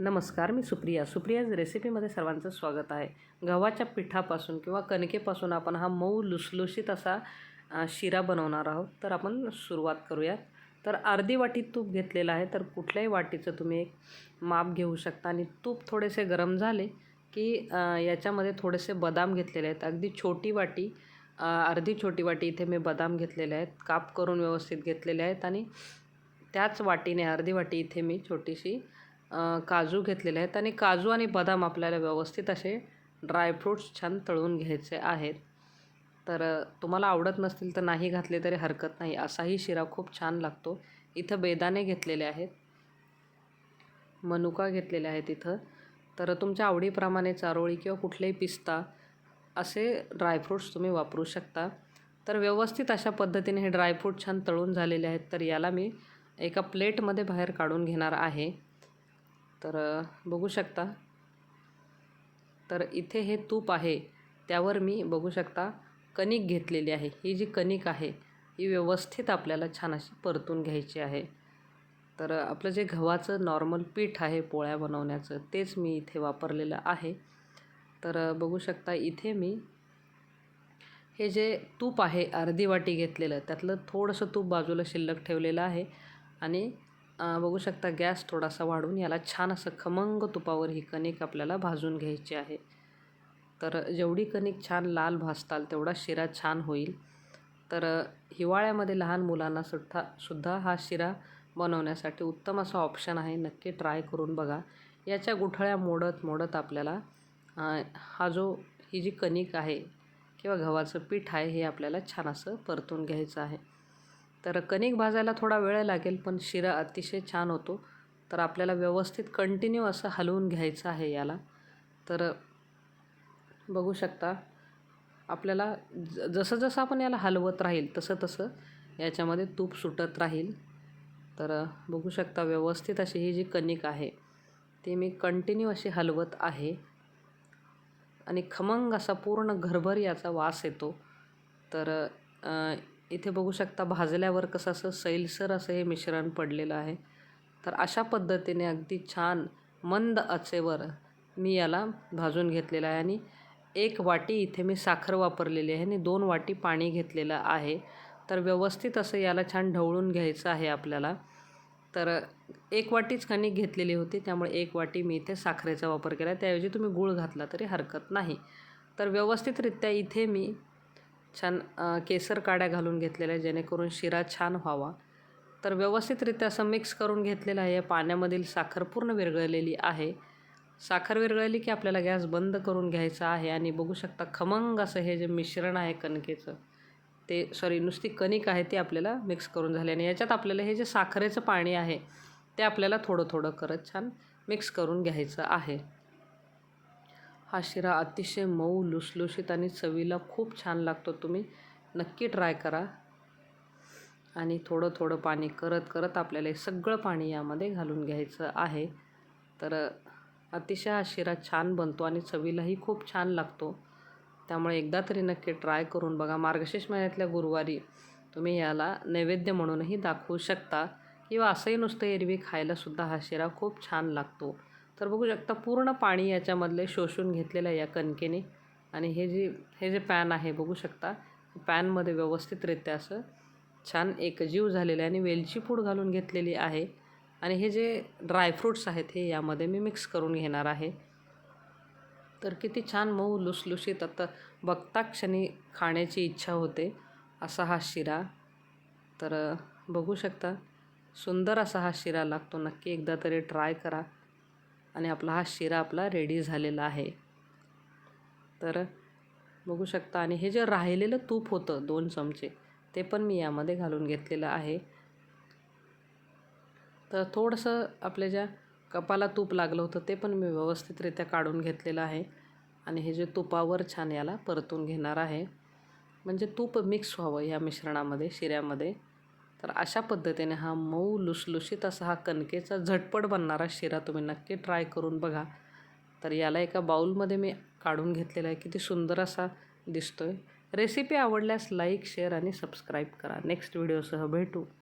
नमस्कार मी सुप्रिया. सुप्रियाज रेसिपीमध्ये सर्वांचं स्वागत आहे. गव्हाच्या पिठापासून किंवा कणकेपासून आपण हा मऊ लुसलुशीत असा शिरा बनवणार आहोत. तर आपण सुरुवात करूयात. तर अर्धी वाटी तूप घेतलेलं आहे. तर कुठल्याही वाटीचं तुम्ही एक माप घेऊ शकता. आणि तूप थोडेसे गरम झाले की याच्यामध्ये थोडेसे बदाम घेतलेले आहेत. अगदी छोटी वाटी अर्धी छोटी वाटी इथे मी बदाम घेतलेले आहेत. काप करून व्यवस्थित घेतलेले आहेत. आणि त्याच वाटीने अर्धी वाटी इथे मी छोटीशी काजू घेतलेले आहेत आणि काजू आणि बदाम आपल्याला व्यवस्थित असे ड्रायफ्रूट्स छान तळून घ्यायचे आहेत. तर तुम्हाला आवडत नसतील तर नाही घातले तरी हरकत नाही असाही शिरा खूप छान लागतो. इथं बेदाणे घेतलेले आहेत. मनुका घेतलेले आहेत इथं. तर तुमच्या आवडीप्रमाणे चारोळी किंवा कुठलेही पिस्ता असे ड्रायफ्रूट्स तुम्ही वापरू शकता. तर व्यवस्थित अशा पद्धतीने हे ड्रायफ्रूट छान तळून झालेले आहेत. तर याला मी एका प्लेटमध्ये बाहेर काढून घेणार आहे. तर बघू शकता. तर इथे हे तूप आहे त्यावर मी बघू शकता कणिक घेतलेली आहे. ही जी कणिक आहे ही व्यवस्थित आपल्याला छान अशी परतून घ्यायची आहे. तर आपलं जे गव्हाचं नॉर्मल पीठ आहे पोळ्या बनवण्याचं तेच मी इथे वापरलेलं आहे. तर बघू शकता इथे मी हे जे तूप आहे अर्धी वाटी घेतलेलं त्यातलं थोडंसं तूप बाजूला शिल्लक ठेवलेलं आहे. आणि बघू शकता गॅस थोडासा वाढून याला छान असं खमंग तुपावर ही कणिक आपल्याला भाजून घ्यायची आहे. तर जेवढी कणिक छान लाल भाजताल तेवढा शिरा छान होईल. तर हिवाळ्यामध्ये लहान मुलांना सुद्धा सुद्धा हा शिरा बनवण्यासाठी उत्तम असा ऑप्शन आहे. नक्की ट्राय करून बघा. याच्या गुठळ्या मोडत मोडत आपल्याला हा जो ही जी कणिक आहे किंवा गव्हाचं पीठ आहे हे आपल्याला छान असं परतून घ्यायचं आहे. तर कणिक भाजायला थोडा वेळ लागेल पण शिरा अतिशय छान होतो. तर आपल्याला व्यवस्थित कंटिन्यू असं हलवून घ्यायचं आहे याला. तर बघू शकता आपल्याला ज जसं जसं आपण याला हलवत राहील तसं तसं याच्यामध्ये तूप सुटत राहील. तर बघू शकता व्यवस्थित अशी ही जी कणिक आहे ती मी कंटिन्यू अशी हलवत आहे. आणि खमंग असा पूर्ण घरभर याचा वास येतो. तर इथे बघू शकता भाजल्यावर कसं असं सैलसर असं हे मिश्रण पडलेलं आहे. तर अशा पद्धतीने अगदी छान मंद आचेवर मी याला भाजून घेतलेलं आहे आणि एक वाटी इथे मी साखर वापरलेली आहे आणि दोन वाटी पाणी घेतलेलं आहे. तर व्यवस्थित असं याला छान ढवळून घ्यायचं आहे आपल्याला. तर एक वाटीच कणिक घेतलेली होती त्यामुळे एक वाटी मी इथे साखरेचा वापर केला. त्याऐवजी तुम्ही गूळ घातला तरी हरकत नाही. तर व्यवस्थितरित्या इथे मी छान केसर काड्या घालून घेतलेल्या आहे जेणेकरून शिरा छान व्हावा. तर व्यवस्थितरित्या असं मिक्स करून घेतलेलं आहे. पाण्यामधील साखर पूर्ण विरघळलेली आहे. साखर विरघळली की आपल्याला गॅस बंद करून घ्यायचा आहे. आणि बघू शकता खमंग असं हे जे मिश्रण आहे कणकेचं ते सॉरी नुसती कणिक आहे ती आपल्याला मिक्स करून झाली. आणि याच्यात आपल्याला हे जे साखरेचं पाणी आहे ते आपल्याला थोडं थोडं करत छान मिक्स करून घ्यायचं आहे. हा शिरा अतिशय मऊ लुसलुशीत आणि चवीला खूप छान लागतो. तुम्ही नक्की ट्राय करा. आणि थोडं थोडं पाणी करत करत आपल्याला हे सगळं पाणी यामध्ये घालून घ्यायचं आहे. तर अतिशय हा शिरा छान बनतो आणि चवीलाही खूप छान लागतो. त्यामुळे एकदा तरी नक्की ट्राय करून बघा. मार्गशीर्ष महिन्यातल्या गुरुवारी तुम्ही याला नैवेद्य म्हणूनही दाखवू शकता. किंवा असंही नुसतं एरवी खायलासुद्धा हा शिरा खूप छान लागतो. तर बघू शकता पूर्ण पाणी याच्यामधले शोषून घेतलेलं आहे या कणकेने. आणि हे जे हे जे पॅन आहे बघू शकता पॅनमध्ये व्यवस्थितरित्या असं छान एकजीव झालेलं आहे आणि वेलची पूड घालून घेतलेली आहे. आणि हे जे ड्रायफ्रूट्स आहेत हे यामध्ये मी मिक्स करून घेणार आहे. तर किती छान मऊ लुसलुशीत आता बघता क्षणी खाण्याची इच्छा होते असा हा शिरा. तर बघू शकता सुंदर असा हा शिरा लागतो. नक्की एकदा तरी ट्राय करा. आणि आपला हा शिरा आपला रेडी झालेला आहे. तर बघू शकता आणि हे जे राहिलेलं तूप होतं दोन चमचे ते पण मी यामध्ये घालून घेतलेलं आहे. तर थोडंसं आपल्या ज्या कपाला तूप लागलं होतं ते पण मी व्यवस्थितरित्या काढून घेतलेलं आहे. आणि हे जे तुपावर छान याला परतून घेणार आहे. म्हणजे तूप मिक्स व्हावं या मिश्रणामध्ये शिऱ्यामध्ये. तर अशा पद्धतीने हा मऊ लुसलुशीत असा हा कणकेचा झटपट बनणारा शिरा तुम्ही नक्की ट्राय करून बघा. तर याला एका बाऊलमध्ये मी काढून घेतलेला आहे. किती सुंदर असा दिसतो आहे रेसिपी आवडल्यास लाईक शेअर आणि सबस्क्राईब करा. नेक्स्ट व्हिडिओसह भेटू.